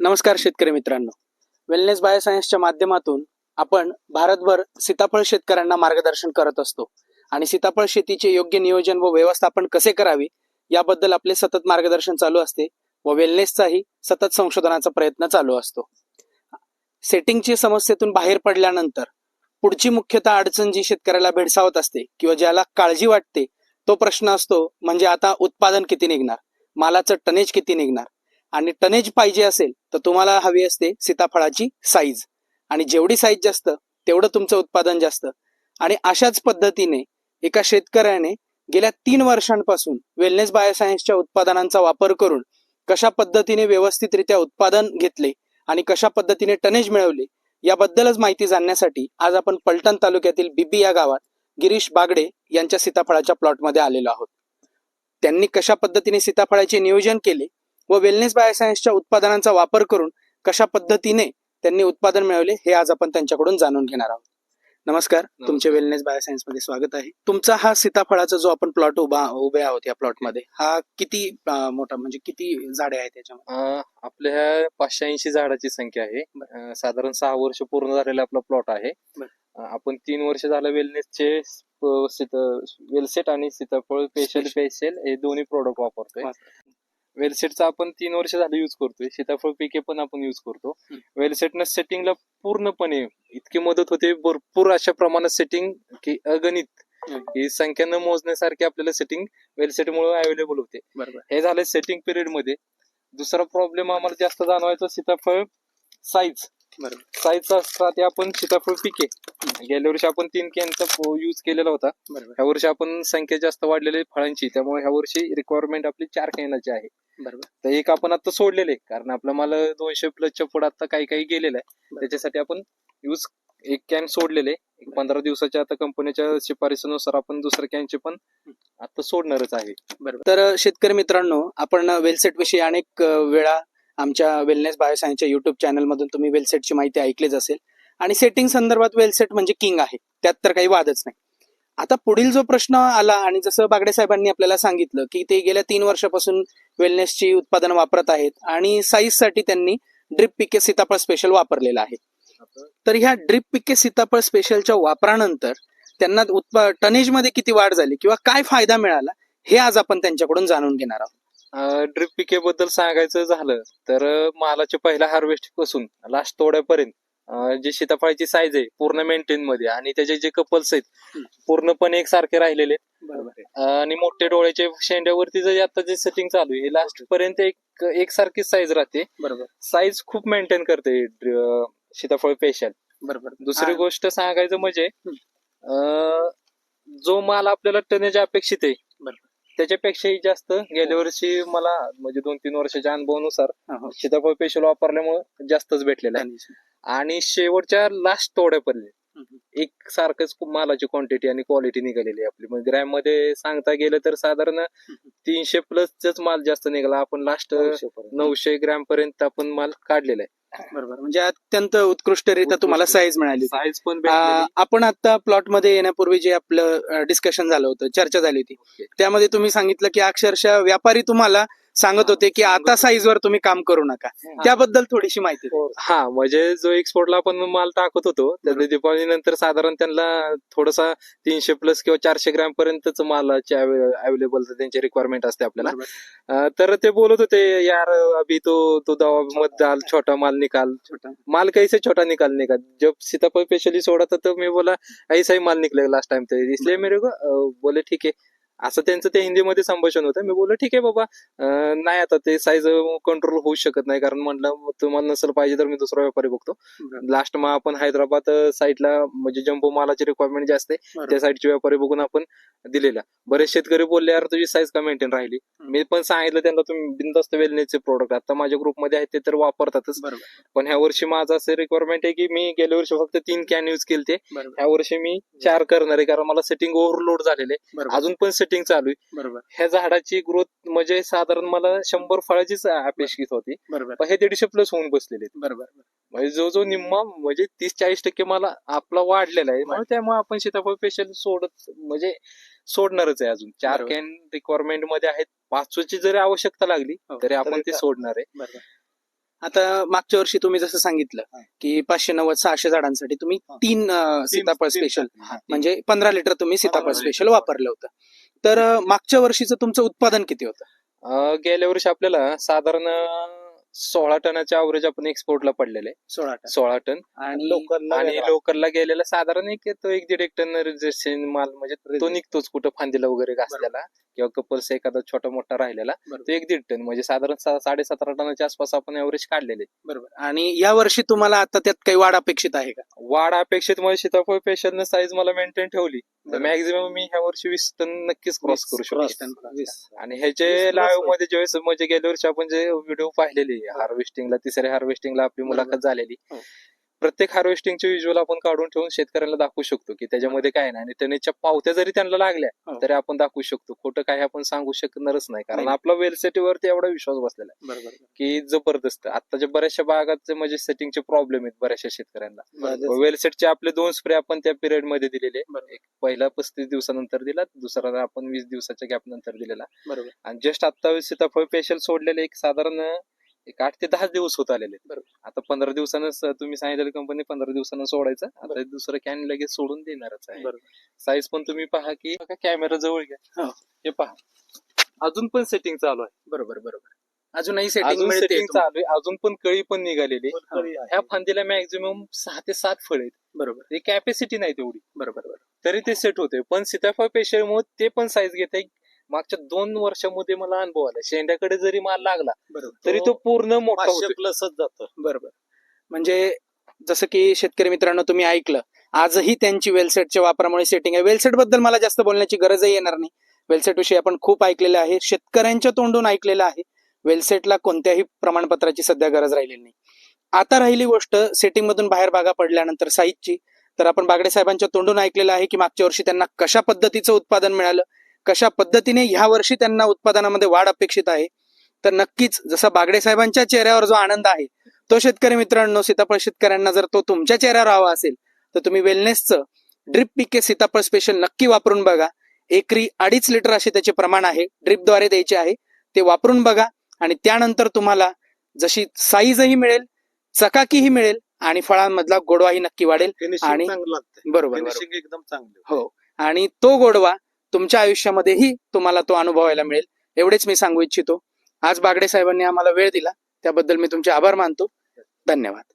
नमस्कार शेतकरी मित्रांनो. वेलनेस बायोसायन्सच्या माध्यमातून आपण भारतभर सीताफळ शेतकऱ्यांना मार्गदर्शन करत असतो आणि सीताफळ शेतीचे योग्य नियोजन व व्यवस्थापन कसे करावे याबद्दल आपले सतत मार्गदर्शन चालू असते व वेलनेसचाही सतत संशोधनाचा प्रयत्न चालू असतो. सेटिंगची समस्येतून बाहेर पडल्यानंतर पुढची मुख्यतः अडचण जी शेतकऱ्याला भेडसावत असते किंवा ज्याला काळजी वाटते तो प्रश्न असतो म्हणजे आता उत्पादन किती निघणार? मालाचं टनेज किती निघणार? आणि टनेज पाहिजे असेल तर तुम्हाला हवी असते सीताफळाची साईज आणि जेवढी साईज जास्त तेवढं तुमचं उत्पादन जास्त. आणि अशाच पद्धतीने एका शेतकऱ्याने गेल्या तीन वर्षांपासून वेलनेस बायोसायन्सच्या उत्पादनांचा वापर करून कशा पद्धतीने व्यवस्थितरित्या उत्पादन घेतले आणि कशा पद्धतीने टनेज मिळवले याबद्दलच माहिती जाणण्यासाठी आज आपण पलटण तालुक्यातील बिबी या गावात गिरीश बागडे यांच्या सीताफळाच्या प्लॉटमध्ये आलेलो आहोत. त्यांनी कशा पद्धतीने सीताफळाचे नियोजन केले व वेलनेस बायोसायन्सच्या उत्पादनांचा वापर करून कशा पद्धतीने त्यांनी उत्पादन मिळवले हे आज आपण त्यांच्याकडून जाणून घेणार आहोत. नमस्कार तुमचे वेलनेस बायोसायन्समध्ये स्वागत आहे. तुमचा हा सीताफळाचा जो आपण प्लॉट उभा उभे आहोत या प्लॉटमध्ये हा किती अं, मोठा म्हणजे किती झाडे आहेत त्याच्यामध्ये अं, आपल्या ह्या पाचशे ऐंशी झाडाची संख्या आहे. अं, साधारण सहा वर्ष पूर्ण झालेला आपला प्लॉट आहे. बर. अं, आपण तीन वर्ष झालं वेलनेसचे वेलसेट आणि सीताफळ स्पेशल. स्पेशल हे दोन्ही प्रोडक्ट वापरतोय. वेलसेटचा आपण तीन वर्ष झालं युज करतोय. सीताफळ पिके पण आपण युज करतो. वेलसेटनं सेटिंगला पूर्णपणे इतकी मदत होते. भरपूर अशा प्रमाणात सेटिंग की अगणित. ही संख्या न मोजण्यासारखी आपल्याला सेटिंग वेलसेट मुळे अवेलेबल होते हे झालं सेटिंग पिरियडमध्ये. दुसरा प्रॉब्लेम आम्हाला जास्त जाणवायचा सीताफळ साईज बरोबर. साईज असतात ते आपण सीताफळ पिके गेल्या वर्षी आपण तीन कॅनचा युज केलेला होता. ह्या वर्षी आपण संख्या जास्त वाढलेली फळांची. त्यामुळे ह्या वर्षी रिक्वायरमेंट आपली चार कॅनाची आहे. बरोबर. तर एक आपण आता सोडलेले कारण आपलं मला दोनशे प्लसच्या पुढे आता काही काही गेलेलं आहे. त्याच्यासाठी आपण यूज एक कॅन सोडलेले एक पंधरा दिवसाच्या आता कंपनीच्या शिफारसीनुसार आपण दुसऱ्या कॅनचे पण आता सोडणारच आहे. बरोबर. तर शेतकरी मित्रांनो आपण वेलसेट विषयी अनेक वेळा आमच्या वेलनेस बायोसायन्सच्या युट्यूब चॅनल मधून तुम्ही वेलसेटची माहिती ऐकलीच असेल. आणि सेटिंग संदर्भात वेलसेट म्हणजे किंग आहे. त्यात तर काही वादच नाही. आता पुढील जो प्रश्न आला आणि जसं बागडे साहेबांनी आपल्याला सांगितलं की ते गेल्या तीन वर्षापासून वेलनेसची उत्पादन वापरत आहेत आणि साईजसाठी त्यांनी ड्रिप पिके सीताफळ स्पेशल वापरलेलं आहे. तर ह्या ड्रिप पिके सीताफळ स्पेशलच्या वापरानंतर त्यांना उत्पा टनेजमध्ये किती वाढ झाली किंवा काय फायदा मिळाला हे आज आपण त्यांच्याकडून जाणून घेणार आहोत. ड्रिप पिके बद्दल सांगायचं झालं तर मालाच्या पहिल्या हार्वेस्टपासून लास्ट तोड्यापर्यंत अं, जे सीताफळाची साईज आहे पूर्ण मेंटेन मध्ये आणि त्याचे जे कपल्स आहेत. पूर्णपणे एकसारखे राहिलेले अं, आणि मोठे डोळ्याचे शेंड्यावरती जे आता जे सेटिंग चालू आहे लास्ट पर्यंत एक एकसारखी साईज राहते बरोबर साईज खूप मेंटेन करते अं, सीताफळ पेशल बरोबर दुसरी हा. गोष्ट सांगायचं म्हणजे हम्म. अं, जो माल आपल्याला टनेज अपेक्षित आहे बरोबर. त्याच्यापेक्षाही जास्त गेल्या वर्षी मला म्हणजे दोन तीन वर्षाच्या अनुभवानुसार हा, हा. सीताफळ पेशल वापरल्यामुळे जास्तच भेटलेलं आहे. आणि शेवटच्या लास्ट तोड्यापर्यंत. एक सारखंच मालाची क्वांटिटी आणि क्वालिटी निघालेली आपली. मग ग्रॅममध्ये सांगता गेलं तर साधारण तीनशे प्लसच माल जास्त निघाला. आपण लास्ट नऊशे ग्रॅम पर्यंत आपण माल काढलेला आहे. बरोबर. म्हणजे अत्यंत उत्कृष्टरित्या तुम्हाला. साईज मिळाली. साईज पण. आपण आता प्लॉटमध्ये येण्यापूर्वी जे आपलं डिस्कशन झालं होतं चर्चा झाली होती. त्यामध्ये तुम्ही सांगितलं की अक्षरशः व्यापारी तुम्हाला सांगत होते की आता साईज वर तुम्ही काम करू नका. त्याबद्दल थोडीशी माहिती द्या. हा. म्हणजे जो एक्सपोर्टला आपण माल टाकत होतो त्या दिवाळी नंतर साधारण त्यांना थोडासा तीनशे प्लस किंवा चारशे ग्रॅम पर्यंतच मालाची अवेलेबल त्यांची रिक्वायरमेंट असते आपल्याला. बरोबर. अं, तर ते बोलत होते यार अभी तो तो दवा मत डाल छोटा माल निकाल. छोटा. माल कैसे छोटा निकाल निकाल? जब सीताफळ स्पेशली सोडा था तो मी बोला ऐसा ही माल निकलेगा लास्ट टाइम तो. इसलिए मेरे को अं, बोले ठीक आहे असं त्यांचं ते हिंदीमध्ये संभाषण होतं. मी बोललो ठीक आहे बाबा. नाही आता ते साईज कंट्रोल होऊ शकत नाही. कारण म्हणलं तुम्हाला नसेल पाहिजे तर मी दुसरा व्यापारी बघतो. लास्ट मग आपण हैदराबाद साईडला म्हणजे जम्बो मालाची रिक्वायरमेंट जास्त आहे. त्या साईडचे व्यापारी बघून आपण दिलेला. बरेच शेतकरी बोलले यार तुझी साईज का मेंटेन राहिली. मी पण सांगितलं त्यांना तुम्ही बिंदास्त वेलनेसचे प्रोडक्ट आता माझ्या ग्रुपमध्ये आहेत ते तर वापरतातच. पण ह्या वर्षी माझं असं रिक्वायरमेंट आहे की मी गेल्या वर्षी फक्त तीन कॅन युज केलते. बरोबर. ह्या वर्षी मी चार करणार आहे. कारण मला सेटिंग ओव्हरलोड झालेले अजून पण सेटिंग चालू आहे बरोबर ह्या झाडाची ग्रोथ म्हणजे साधारण मला शंभर फळाचीच अपेक्षित होती बरोबर पण हे दीडशे प्लस होऊन बसलेले आहेत. बरोबर म्हणजे जो जो निम्मा म्हणजे तीस चाळीस टक्के मला आपला वाढलेला आहे म्हणून त्यामुळे आपण सीताफळ स्पेशल सोडत म्हणजे सोडणारच आहे अजून चार बरोबर. कॅन रिक्वायरमेंटमध्ये आहेत पाचशेची जरी आवश्यकता लागली हो, तरी आपण तरी ते सोडणार आहे बरोबर आता मागच्या वर्षी तुम्ही जसं सांगितलं हा. की पाचशे नव्वद सहाशे झाडांसाठी तुम्ही हा. तीन अं, सीताफळ स्पेशल. म्हणजे पंधरा लिटर तुम्ही सीताफळ स्पेशल. वापरलं होतं तर मागच्या वर्षीचं तुमचं उत्पादन किती होतं? गेल्या वर्षी आपल्याला साधारण सोळा टनाच्या अवरेज आपण एक्सपोर्टला पडलेले. सोळा टन. सोळा टन. आणि लोकलला आणि वेगळा. लोकलला गेलेला साधारण एक येतो एक दीड एक टन रेजिस्ट्रेशन माल म्हणजे तो. निघतोच कुठं फांदीला वगैरे घासलेला किंवा कपल्स एखादा छोटा मोठा राहिलेला. तो एक दीड टन. म्हणजे साधारण सा- साडेसतरा टनाच्या आसपास आपण एव्हरेज काढलेले. बरोबर. आणि या वर्षी तुम्हाला आता त्यात काही वाढ अपेक्षित आहे का? वाढ अपेक्षित म्हणजे सीताफळ पेशलनं साईज मला मेंटेन ठेवली. तर. मॅक्झिमम मी ह्या वर्षी वीस टन नक्कीच क्रॉस करू शकतो. आणि ह्याचे लाईव्ह. मध्ये ज्यावेळेस म्हणजे गेल्या वर्षी आपण जे व्हिडिओ पाहिलेले हार्वेस्टिंगला तिसऱ्या हार्वेस्टिंगला आपली. मुलाखत झालेली हो. प्रत्येक हार्वेस्टिंगचे व्हिज्युअल आपण काढून ठेवून शेतकऱ्यांना दाखवू शकतो की त्याच्यामध्ये काय नाही. आणि त्यांच्या पावत्या जरी त्यांना लागल्या हो. तरी आपण दाखवू शकतो. खोटं काय आपण सांगू शकणारच नाही. कारण. आपला वेलसेटीवरती एवढा विश्वास बसलेला आहे. की जबरदस्त. आताच्या बऱ्याचशा भागात म्हणजे सेटिंगचे प्रॉब्लेम आहेत बऱ्याचशा शेतकऱ्यांना. वेलसेटचे आपले दोन स्प्रे आपण त्या पिरियडमध्ये दिलेले. एक पहिला पस्तीस दिवसानंतर दिला दुसरा आपण वीस दिवसाच्या गॅप नंतर दिलेला. आणि जस्ट आता सीताफळ पेशल सोडलेले एक साधारण एक आठ ते दहा दिवस होत आलेले. आता पंधरा दिवसानंच तुम्ही सांगितलेलं कंपनी पंधरा दिवसानं सोडायचं आता. दुसरं कॅन लगेच सोडून देणारच आहे. साईज पण तुम्ही पहा की कॅमेरा जवळ घ्या. हो. हे पहा. अजून पण सेटिंग चालू आहे. बरोबर बरोबर. अजूनही सेटिंग अजून मिळते सेटिंग चालू आहे. अजून पण कळी पण निघालेली. ह्या फांदीला मॅक्झिमम सहा ते सात फळ आहेत. बरोबर. ते कॅपॅसिटी नाही तेवढी. बरोबर बरोबर. तरी ते सेट होते पण सीताफळ पेशलमुळे ते पण साईज घेते मागच्या दोन वर्षामध्ये मला अनुभव आला. शेंड्याकडे जरी माल लागला तरी तो पूर्ण मोठा प्लसच जातो. बरोबर. म्हणजे जसं की शेतकरी मित्रांनो तुम्ही ऐकलं. आजही त्यांची वेलसेटच्या वापरामुळे सेटिंग आहे. वेलसेटबद्दल मला जास्त बोलण्याची गरजही येणार नाही. वेलसेट विषयी आपण खूप ऐकलेलं आहे. शेतकऱ्यांच्या तोंडून ऐकलेलं आहे. वेलसेटला कोणत्याही प्रमाणपत्राची सध्या गरज राहिलेली नाही. आता राहिली गोष्ट सेटिंग मधून बाहेर बागा पडल्यानंतर साईजची. तर आपण बागडे साहेबांच्या तोंडून ऐकलेलं आहे की मागच्या वर्षी त्यांना कशा पद्धतीचं उत्पादन मिळालं? कशा पद्धतीने ह्या वर्षी त्यांना उत्पादनामध्ये वाढ अपेक्षित आहे? तर नक्कीच जसा बागडे साहेबांच्या चेहऱ्यावर जो आनंद आहे तो शेतकरी मित्रांनो सीताफळ शेतकऱ्यांना जर तो तुमच्या चेहऱ्यावर हवा असेल तर तुम्ही वेलनेसचं ड्रिप पिके सीताफळ स्पेशल नक्की वापरून बघा. एकरी अडीच लिटर असे त्याचे प्रमाण आहे ड्रिपद्वारे द्यायचे आहे. ते वापरून बघा आणि त्यानंतर तुम्हाला जशी साईजही मिळेल चकाकीही मिळेल आणि फळांमधला गोडवाही नक्की वाढेल आणि- बरोबर एकदम चांगली. हो. आणि तो गोडवा तुमच्या आयुष्यामध्येही तुम्हाला तो अनुभवायला मिळेल. एवढेच मी सांगू इच्छितो. आज बागडे साहेबांनी आम्हाला वेळ दिला. त्याबद्दल मी तुमचे आभार मानतो. धन्यवाद.